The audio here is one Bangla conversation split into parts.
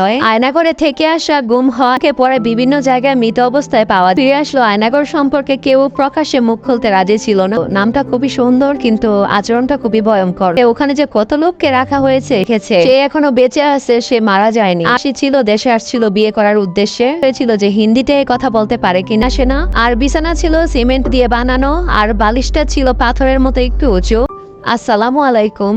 নয়। আয়নাগরে থেকে আসা গুম হওয়াকে পরে বিভিন্ন জায়গায় মৃত অবস্থায় পাওয়া ফিরে আসলো আয়নাগর সম্পর্কে কেউ প্রকাশ্যে মুখ খুলতে রাজি ছিল না। নামটা খুবই সুন্দর কিন্তু আচরণটা খুবই ভয়ঙ্কর। ওখানে যে কত লোককে রাখা হয়েছে রেখেছে সে এখনও বেঁচে আছে, সে মারা যায়নি। আসি ছিল, দেশে আসছিল বিয়ে করার উদ্দেশ্যে। হয়েছিল যে হিন্দিতে কথা বলতে পারে কিনা সে না। আর বিছানা ছিল সিমেন্ট দিয়ে বানানো, আর বালিশটা ছিল পাথরের মতো একটু উঁচু। আসসালামু আলাইকুম।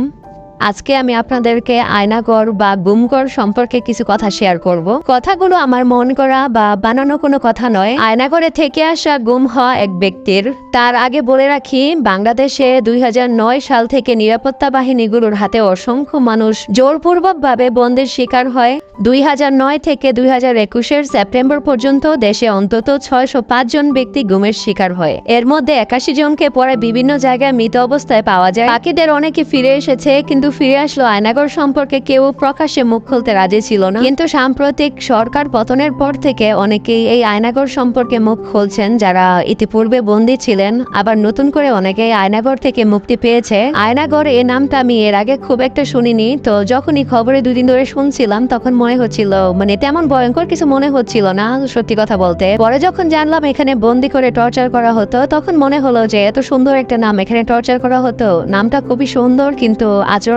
আজকে আমি আপনাদেরকে আয়নাগর বা গুমগর সম্পর্কে কিছু কথা শেয়ার করব। কথাগুলো আমার মন করা বা বানানো কোনো কথা নয়। আয়নাগরে থেকে আসা গুম হওয়া এক ব্যক্তির, তার আগে বলে রাখি, বাংলাদেশে দুই হাজার নয় সাল থেকে নিরাপত্তা বাহিনীগুলোর হাতে অসংখ্য মানুষ জোরপূর্বকভাবে বন্দির শিকার হয়। দুই হাজার নয় থেকে দুই একুশের সেপ্টেম্বর পর্যন্ত দেশে অন্তত ছয়শো পাঁচ জন ব্যক্তি গুমের শিকার হয়। এর মধ্যে একাশি জনকে পরে বিভিন্ন জায়গায় মৃত অবস্থায় পাওয়া যায়। বাকিদের অনেকে ফিরে এসেছে, কিন্তু ফিরে আসলো আয়নাগর সম্পর্কে কেউ প্রকাশ্যে মুখ খুলতে রাজি ছিল না। কিন্তু সাম্প্রতিক সরকার পতনের পর থেকে অনেকেই এই আয়নাগর সম্পর্কে মুখ খুলছেন যারা ইতিপূর্বে বন্দী ছিলেন। আবার নতুন করে অনেকে আয়নাগর থেকে মুক্তি পেয়েছে। আয়নাগর এই নামটা আমি এর আগে খুব একটা শুনিনি। তো যখনই খবরে দুদিন ধরে শুনছিলাম, তখন মনে হচ্ছিল মানে তেমন ভয়ঙ্কর কিছু মনে হচ্ছিল না, সত্যি কথা বলতে। পরে যখন জানলাম এখানে বন্দি করে টর্চার করা হতো, তখন মনে হলো যে এত সুন্দর একটা নাম এখানে টর্চার করা হতো। নামটা খুবই সুন্দর, কিন্তু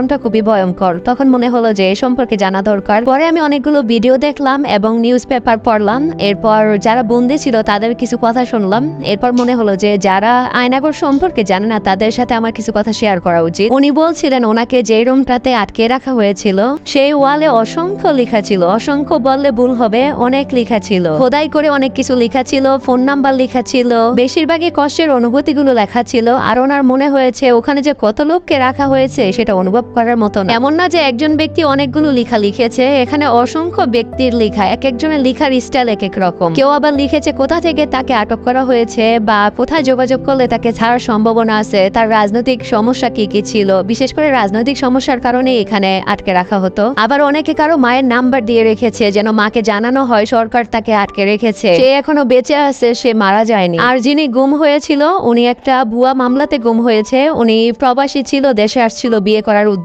আচরণটা খুবই ভয়ঙ্কর। তখন মনে হলো যে এ সম্পর্কে জানা দরকার। পরে আমি অনেকগুলো ভিডিও দেখলাম এবং নিউজ পেপার পড়লাম। এরপর যারা বন্দি ছিল তাদের কিছু কথা শুনলাম। এরপর মনে হলো যে যারা আয়নাগর সম্পর্কে জানে না তাদের সাথে আমার কিছু কথা শেয়ার করা উচিত। উনি বলছিলেন ওনাকে যে রুমটাতে আটকে রাখা হয়েছিল, সেই ওয়ালে অসংখ্য লেখা ছিল। অসংখ্য বললে ভুল হবে, অনেক লেখা ছিল। খোদাই করে অনেক কিছু লেখা ছিল ফোন নাম্বার লেখা ছিল, বেশিরভাগই কষ্টের অনুভূতিগুলো লেখা ছিল। আর ওনার মনে হয়েছে ওখানে যে কত লোককে রাখা হয়েছে সেটা অনুভব করার মতো না। এমন না যে একজন ব্যক্তি অনেকগুলো লেখা লিখেছে, এখানে অসংখ্য ব্যক্তির লেখা এক একজনের লেখার স্টাইল এক এক রকম। কেউ আবার লিখেছে কোথা থেকে তাকে আটক করা হয়েছে বা কোথায় যোগাযোগ করলে তাকে ছাড়ার সম্ভাবনা আছে, তার রাজনৈতিক সমস্যা কি কি ছিল? বিশেষ করে রাজনৈতিক সমস্যার কারণে এখানে আটকে রাখা হতো। আবার অনেকে কারও মায়ের নাম্বার দিয়ে রেখেছে, যেন মাকে জানানো হয় সরকার তাকে আটকে রেখেছে। সে এখনও বেঁচে আছে, সে মারা যায়নি। আর যিনি গুম হয়েছিল, উনি একটা ভুয়া মামলাতে গুম হয়েছে, উনি প্রবাসী ছিল, দেশে আসছিল, বিয়ে করার উদ্দেশ্যে।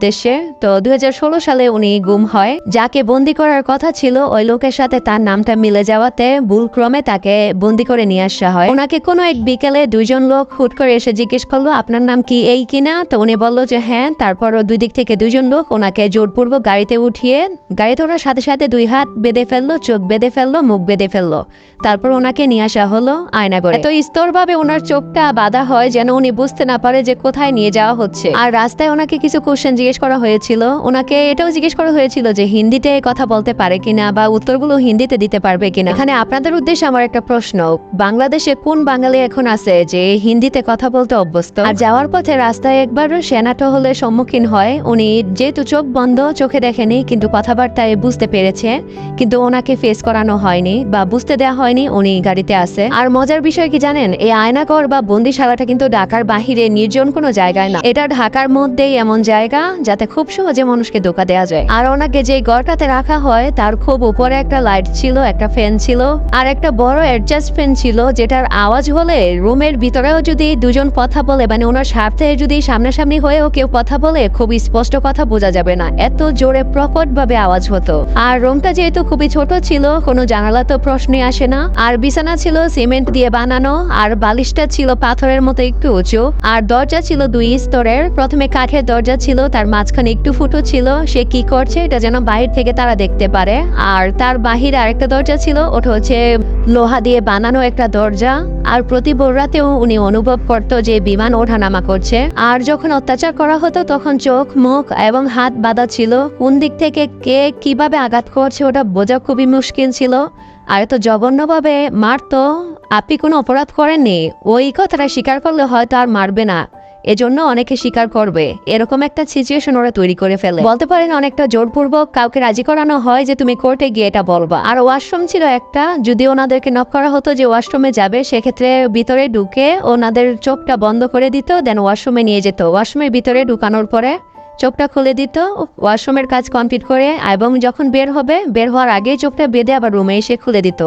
তো দুই হাজার ষোলো সালে উনি গুম হয়। যাকে বন্দি করার কথা ছিল, ওই লোকের সাথে তার নামটা মিলে যাওয়াতে ভুলক্রমে তাকে বন্দি করে নিয়ে আসা হয়। ওনাকে কোনো এক বিকেলে দুইজন লোক হুট করে এসে জিজ্ঞেস করল, আপনার নাম কি এই কিনা তো উনি বলল যে হ্যাঁ। তারপর দুই দিক থেকে দুইজন লোক ওনাকে জোরপূর্বক গাড়িতে উঠিয়ে গাড়িতে ওনার সাথে সাথে দুই হাত বেঁধে ফেলল, চোখ বেঁধে ফেলল, মুখ বেঁধে ফেলল। তারপর ওনাকে নিয়ে আসা হলো আয়নাগরে এত স্তরভাবে ওনার চোখটা বাঁধা হয় যেন উনি বুঝতে না পারে যে কোথায় নিয়ে যাওয়া হচ্ছে। আর রাস্তায় ওনাকে কিছু কোশ্চেন জিজ্ঞেস করা হয়েছিল। ওনাকে এটাও জিজ্ঞেস করা হয়েছিল যে, হিন্দিতে কথা বলতে পারে কিনা বা উত্তরগুলো হিন্দিতে দিতে পারবে কিনা? এখানে আপনাদের উদ্দেশ্যে আমার একটা প্রশ্ন, বাংলাদেশে কোন বাঙালি এখন আছে যে হিন্দিতে কথা বলতে অভ্যস্ত? আর যাওয়ার পথে রাস্তায় একবার সেনা টহলের সম্মুখীন হয়, উনি যেহেতু চোখ বন্ধ, চোখে দেখেনি, কিন্তু কথাবার্তায় বুঝতে পেরেছে, কিন্তু ওনাকে ফেস করানো হয়নি বা বুঝতে দেওয়া হয়নি উনি গাড়িতে আছে। আর মজার বিষয় কি জানেন, এই আয়নাগর বা বন্দিশালাটা কিন্তু ঢাকার বাহিরে নির্জন কোনো জায়গায় না। এটা ঢাকার মধ্যেই এমন জায়গা যাতে খুব সহজে মানুষকে ধোকা দেওয়া যায়। আর ওনাকে যে ঘরটাতে রাখা হয়, তার খুব উপরে একটা লাইট ছিল, একটা ফ্যান ছিল, আর একটা বড় অ্যাডজাস্ট ফ্যান ছিল, যেটার আওয়াজ হলে রুমের ভিতরেও যদি দুজন কথা বলে মানে ওনার স্বার্থে যদি সামনাসামনি হয়েও কেউ কথা বলে খুব স্পষ্ট কথা বোঝা যাবে না। এত জোরে প্রকট ভাবে আওয়াজ হতো। আর রুমটা যেহেতু খুবই ছোট ছিল, কোনো জানালা তো প্রশ্নই আসে না। আর বিছানা ছিল সিমেন্ট দিয়ে বানানো, আর বালিশটা ছিল পাথরের মতো একটু উঁচু। আর দরজা ছিল দুই স্তরের। প্রথমে কাঠের দরজা ছিল তার মাঝখানে একটু ফুটো ছিল, সে কি করছে এটা যেন বাহির থেকে তারা দেখতে পারে। আর তার বাহিরে আরেকটা দরজা ছিল, ওটা হচ্ছে লোহা দিয়ে বানানো একটা দরজা। আর প্রতি ভোর রাতেও উনি অনুভব করতো যে বিমান ওঠানামা করছে। আর যখন অত্যাচার করা হতো, তখন চোখ, মুখ এবং হাত বাঁধা ছিল। কোন দিক থেকে কে কীভাবে আঘাত করছে ওটা বোঝা খুবই মুশকিল ছিল। আর এত জঘন্যভাবে মারতো, আপনি কোনো অপরাধ করেননি। ওই কথাটা স্বীকার করলে হয়তো আর মারবে না। এজন্য অনেকে স্বীকার করবে, এরকম একটা সিচুয়েশন ওরা তৈরি করে ফেলে। বলতে পারেন অনেকটা জোরপূর্বক কাউকে রাজি করানো হয় যে তুমি কোর্টে গিয়ে এটা বলবা। আর ওয়াশরুম ছিল একটা, যদি ওনাদেরকে নক করা হতো যে ওয়াশরুমে যাবে, সেক্ষেত্রে ভিতরে ঢুকে ওনাদের চোখটা বন্ধ করে দিত দেন ওয়াশরুমে নিয়ে যেত। ওয়াশরুমের ভিতরে ঢুকানোর পরে চোখটা খুলে দিত, ওয়াশরুমের কাজ কমপ্লিট করে, এবং যখন বের হবে, বের হওয়ার আগেই চোখটা বেঁধে আবার রুমে এসে খুলে দিত।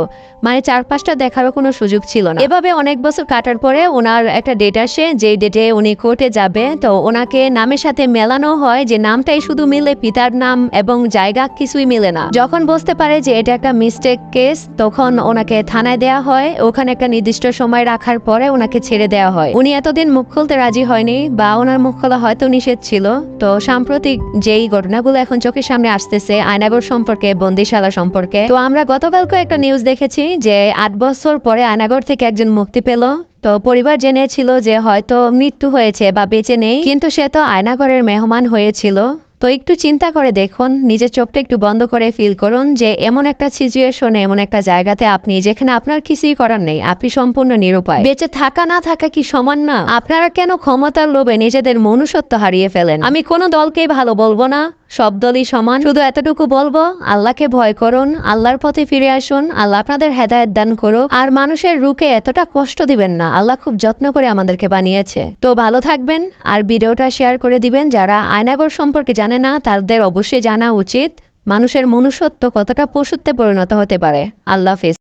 মানে চারপাশটা দেখারও কোনো সুযোগ ছিল না। এভাবে অনেক বছর কাটার পরে ওনার একটা ডেট আসে যে ডেটে উনি কোর্টে যাবে। তো ওনাকে নামের সাথে মেলানো হয়, যে নামটাই শুধু মিলে, পিতার নাম এবং জায়গা কিছুই মিলে না। যখন বুঝতে পারে যে এটা একটা মিস্টেক কেস তখন ওনাকে থানায় দেয়া হয়। ওখানে একটা নির্দিষ্ট সময় রাখার পরে ওনাকে ছেড়ে দেওয়া হয়। উনি এতদিন মুখ খুলতে রাজি হয়নি, বা ওনার মুখ খোলা হয়তো নিষেধ ছিল। তো সাম্প্রতিক যেই ঘটনাগুলো এখন চোখের সামনে আসতেছে, আয়নাগর সম্পর্কে, বন্দিশালা সম্পর্কে, তো আমরা গতকালকে একটা নিউজ দেখেছি যে আট বছর পরে আয়নাগর থেকে একজন মুক্তি পেল। তো পরিবার জেনেছিল যে হয়তো মৃত্যু হয়েছে বা বেঁচে নেই, কিন্তু সে তো আয়নাগরের মেহমান হয়েছিল। তো একটু চিন্তা করে দেখুন, নিজের চোখটা একটু বন্ধ করে ফিল করুন যে এমন একটা সিচুয়েশনে এমন একটা জায়গাতে আপনি যেখানে আপনার কিছুই করার নেই, আপনি সম্পূর্ণ নিরুপায়। বেঁচে থাকা না থাকা কি সমান না? আপনারা কেন ক্ষমতার লোভে নিজেদের মনুষ্যত্ব হারিয়ে ফেলেন? আমি কোনো দলকেই ভালো বলব না, সব দলই সমান। শুধু এতটুকু বলব, আল্লাহকে ভয় করুন, আল্লাহর পথে ফিরে আসুন, আল্লাহ আপনাদের হেদায়ত দান করুক। আর মানুষের রুকে এতটা কষ্ট দিবেন না, আল্লাহ খুব যত্ন করে আমাদেরকে বানিয়েছে। তো ভালো থাকবেন, আর ভিডিওটা শেয়ার করে দিবেন যারা আয়নাগর সম্পর্কে জানে না, তাদের অবশ্যই জানা উচিত, মানুষের মনুষ্যত্ব কতটা পশুত্বে পরিণত হতে পারে। আল্লাহ হাফেজ।